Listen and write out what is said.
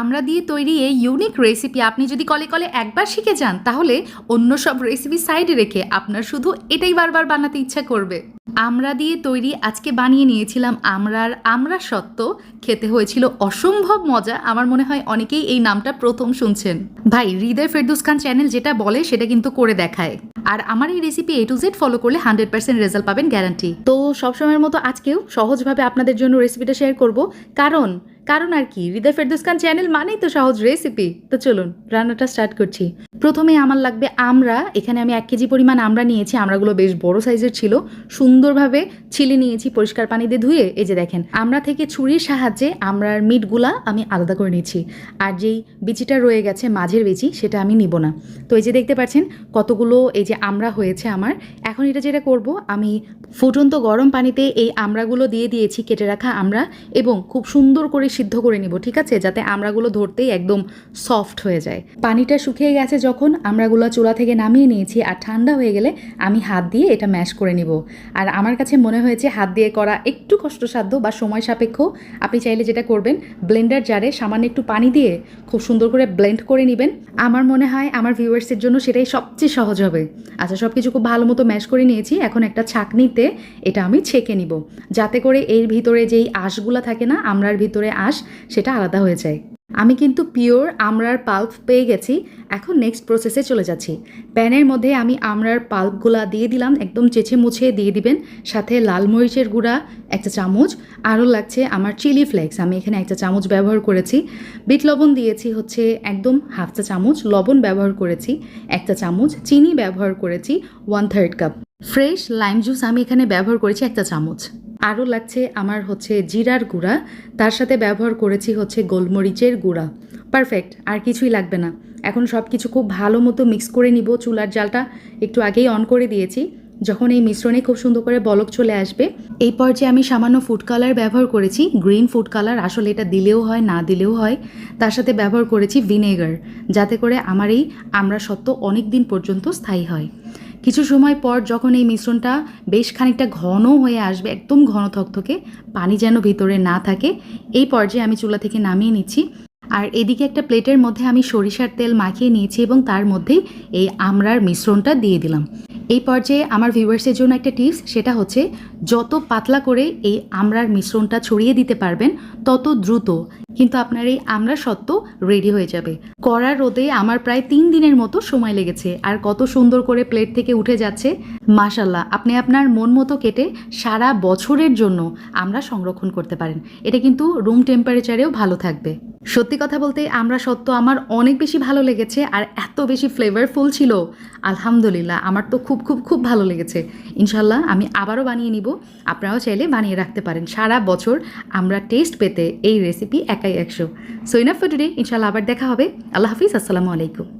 আমরা দিয়ে তৈরি এই ইউনিক রেসিপি আপনি যদি কলে কলে একবার শিখে যান, তাহলে অন্য সব রেসিপি সাইডে রেখে আপনার শুধু এটাই বারবার বানাতে ইচ্ছা করবে। আমরা দিয়ে তৈরি আজকে বানিয়ে নিয়েছিলাম আমরার আমরা সত্ত্ব। খেতে হয়েছিল অসম্ভব মজা, আমার মনে হয় অনেকেই এই নামটা প্রথম শুনছেন। ভাই, হৃদয় ফেরদুস খান চ্যানেল যেটা বলে সেটা কিন্তু করে দেখায়। আর আমার এই recipe A to Z follow করলে হান্ড্রেড পার্সেন্ট রেজাল্ট পাবেন গ্যারান্টি তো সবসময়ের মতো আজকেও সহজভাবে আপনাদের জন্য রেসিপিটা শেয়ার করব। কারণ কারণ আর কি, হৃদয় ফেরদুস খান চ্যানেল মানেই তো সহজ রেসিপি তো চলুন, রান্নাটা স্টার্ট করছি। প্রথমে আমার লাগবে আমরা, এখানে আমি এক কেজি পরিমাণ আমরা নিয়েছি, আমরাগুলো বেশ বড় সাইজের ছিল। সুন্দরভাবে ছিলে নিয়েছি, পরিষ্কার পানি দিয়ে ধুয়ে, এই যে দেখেন, আমরা থেকে ছুরির সাহায্যে আমরার মিটগুলা আমি আলাদা করে নিয়েছি আর যেই বিচিটা রয়ে গেছে, মাঝের বিচি, সেটা আমি নিব না। তো এই যে দেখতে পাচ্ছেন, কতগুলো এই যে আমরা হয়েছে আমার। এখন এটা যেটা করব, আমি ফুটন্ত গরম পানিতে এই আমড়াগুলো দিয়ে দিয়েছি, কেটে রাখা আমরা, এবং খুব সুন্দর করে সিদ্ধ করে নিব, ঠিক আছে? যাতে আমড়াগুলো ধরতেই একদম সফট হয়ে যায়। পানিটা শুকিয়ে গেছে যখন আমড়াগুলো চুলা থেকে নামিয়ে নিয়েছি আর ঠান্ডা হয়ে গেলে আমি হাত দিয়ে এটা ম্যাশ করে নিব। আর আমার কাছে মনে হয়েছে হাত দিয়ে করা একটু কষ্টসাধ্য বা সময় সাপেক্ষ। আপনি চাইলে যেটা করবেন ব্লেন্ডার জারে সামান্য একটু পানি দিয়ে খুব সুন্দর করে ব্লেন্ড করে নেবেন। আমার মনে হয় আমার ভিউয়ার্সের জন্য সেটাই সবচেয়ে সহজ হবে। আচ্ছা সব কিছু খুব ভালো মতো ম্যাশ করে নিয়েছি। এখন একটা ছাঁকনিতে এটা আমি ছেঁকে নিব। যাতে করে এর ভিতরে যেই আঁশগুলো থাকে না আমরার ভিতরে আঁশ সেটা আলাদা হয়ে যায়। আমি কিন্তু পিওর আমরার পাল্প পেয়ে গেছি, এখন নেক্সট প্রসেসে চলে যাচ্ছি। প্যানের মধ্যে আমি আমরার পাল্পগুলা দিয়ে দিলাম, একদম চেঁচে মুছে দিয়ে দিবেন। সাথে লাল মরিচের গুঁড়া, একটা চামচ, আরও লাগছে আমার চিলি ফ্লেক্স, আমি এখানে একটা চামচ ব্যবহার করেছি। বিট লবণ দিয়েছি হচ্ছে একদম হাফ চা চামচ, লবণ ব্যবহার করেছি, একটা চামচ, চিনি ব্যবহার করেছি one third cup fresh lime juice আমি এখানে ব্যবহার করেছি একটা চামচ। আরও লাগছে আমার হচ্ছে জিরার গুঁড়া, তার সাথে ব্যবহার করেছি হচ্ছে গোলমরিচের গুঁড়া। পারফেক্ট, আর কিছুই লাগবে না। এখন সব কিছু খুব ভালো মতো মিক্স করে নিব চুলার জালটা, একটু আগেই অন করে দিয়েছি। যখন এই মিশ্রণে খুব সুন্দর করে বলক চলে আসবে, এই পর্যায়ে আমি সামান্য ফুড কালার ব্যবহার করেছি, গ্রিন ফুড কালার, আসলে এটা দিলেও হয়, না দিলেও হয়। তার সাথে ব্যবহার করেছি ভিনেগার, যাতে করে আমার এই আমরা সত্ত্ব অনেক দিন পর্যন্ত স্থায়ী হয়। কিছু সময় পর যখন এই মিশ্রণটা বেশ খানিকটা ঘন হয়ে আসবে, একদম ঘন থকথকে, পানি যেন ভিতরে না থাকে, এই পর্যায়ে আমি চুলা থেকে নামিয়ে নিচ্ছি। আর এদিকে একটা প্লেটের মধ্যে আমি সরিষার তেল মাখিয়ে নিয়েছি এবং তার মধ্যেই এই আমরার মিশ্রণটা দিয়ে দিলাম। এই পর্যায়ে আমার ভিউয়ার্সের জন্য একটা টিপস, সেটা হচ্ছে যত পাতলা করে এই আমড়ার মিশ্রণটা ছড়িয়ে দিতে পারবেন, তত দ্রুত। কিন্তু আপনার এই আমড়া সত্ত্ব রেডি হয়ে যাবে। কড়ার রোদে আমার প্রায় তিন দিনের মতো সময় লেগেছে, আর কত সুন্দর করে প্লেট থেকে উঠে যাচ্ছে। মাশাল্লাহ আপনি আপনার মন মতো কেটে সারা বছরের জন্য আমরা সংরক্ষণ করতে পারেন। এটা কিন্তু রুম টেম্পারেচারেও ভালো থাকবে। সত্যি কথা বলতে আমরা সত্য আমার অনেক বেশি ভালো লেগেছে আর এত বেশি ফ্লেভারফুল ছিল। আলহামদুলিল্লাহ, আমার তো খুব খুব খুব ভালো লেগেছে। ইনশাল্লাহ আমি আবারও বানিয়ে নিব। আপনারাও চাইলে বানিয়ে রাখতে পারেন। সারা বছর আমরা টেস্ট পেতে এই রেসিপি একাই একশো। সো ইনাফ ফর টুডে ইনশাল্লাহ আবার দেখা হবে। আল্লাহ হাফিজ, আসসালামু আলাইকুম।